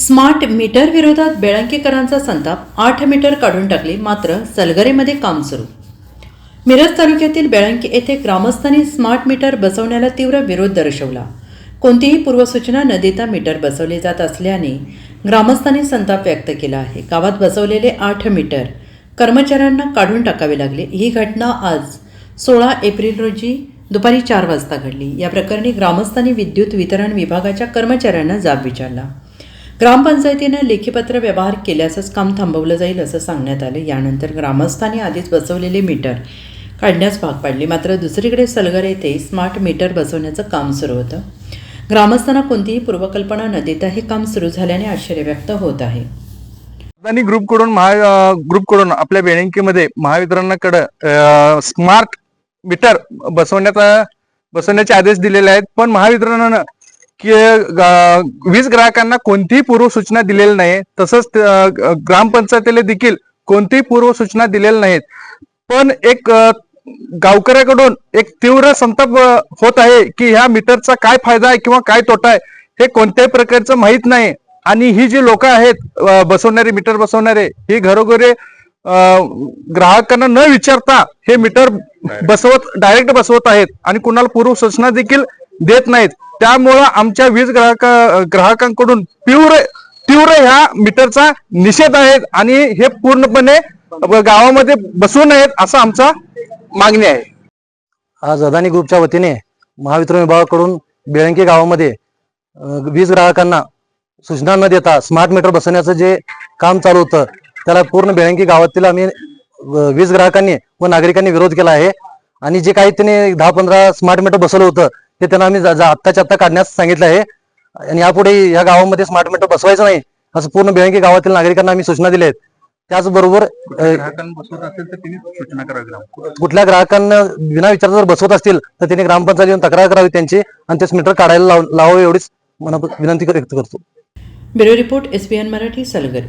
Smart meter विरोधात बेळंकीकरांचा संताप आठ मीटर काढून टाकले मात्र सलगरेमध्ये काम सुरू. मिरज तालुक्यातील बेळंकी येथे ग्रामस्थांनी स्मार्ट मीटर बसवण्याला तीव्र विरोध दर्शवला. कोणतीही पूर्वसूचना न देता मीटर बसवले जात असल्याने ग्रामस्थांनी संताप व्यक्त केला आहे. गावात बसवलेले आठ मीटर कर्मचाऱ्यांना काढून टाकावे लागले. ही घटना आज सोळा एप्रिल रोजी दुपारी चार वाजता घडली. या प्रकरणी ग्रामस्थांनी विद्युत वितरण विभागाच्या कर्मचाऱ्यांना जाब विचारला. ग्रामपंचायतीनं लेखीपत्र व्यवहार केल्यासच काम थांबवलं जाईल असं सांगण्यात आलं. यानंतर ग्रामस्थांनी आधीच बसवलेले मीटर काढण्यास भाग पाडली. मात्र दुसरीकडे सलगर येथे स्मार्ट मीटर बसवण्याचं काम सुरू होतं. ग्रामस्थांना कोणतीही पूर्वकल्पना न देता हे काम सुरू झाल्याने आश्चर्य व्यक्त होत आहे. अदानी ग्रुपकडून महा ग्रुपकडून आपल्या बेळंकीमध्ये महावितरणाकडं स्मार्ट मीटर बसवण्याचा बसवण्याचे आदेश दिलेले आहेत. पण महावितरणानं की वीज ग्राहकांना कोणतीही पूर्व सूचना दिलेली नाही. तसंच ग्रामपंचायतीला देखील कोणतीही पूर्व सूचना दिलेल्या नाहीत. पण एक गावकऱ्याकडून एक तीव्र संताप होत आहे की ह्या मीटरचा काय फायदा आहे किंवा काय तोटा आहे हे कोणत्याही प्रकारचं माहीत नाही. आणि ही जी लोक आहेत बसवणारे मीटर बसवणारे ही घरोघरी ग्राहकांना न विचारता हे मीटर बसवत डायरेक्ट बसवत आहेत आणि कुणाला पूर्व सूचना देखील देत नाहीत. त्यामुळं आमच्या वीज ग्राहक ग्राहकांकडून तीव्र तीव्र ह्या मीटरचा निषेध आहे आणि हे पूर्णपणे गावामध्ये बसवू नयेत असं आमचा मागणी आहे. आज अदानी ग्रुपच्या वतीने महावितरण विभागाकडून बेळंकी गावामध्ये वीज ग्राहकांना सूचना न देता स्मार्ट मीटर बसवण्याचं जे काम चालू होतं त्याला पूर्ण बेळंकी गावातील आम्ही वीज ग्राहकांनी व नागरिकांनी विरोध केला आहे. आणि जे काही त्यांनी दहा पंधरा स्मार्ट मीटर बसवलं होतं ते त्यांना आम्ही आत्ताच्या आत्ता काढण्यास सांगितलं आहे. आणि यापुढे या गावामध्ये स्मार्ट मीटर बसवायचं नाही. असं पूर्ण बेळंकी गावातील नागरिकांना आम्ही सूचना दिल्या आहेत. त्याचबरोबर कुठल्या ग्राहकांना विना विचार जर बसवत असतील तर त्यांनी ग्रामपंचायत येऊन तक्रार करावी त्यांची आणि तेच मीटर काढायला लावावे एवढीच मना विनंती व्यक्त करतो. Bureau report S Marathi Salgar.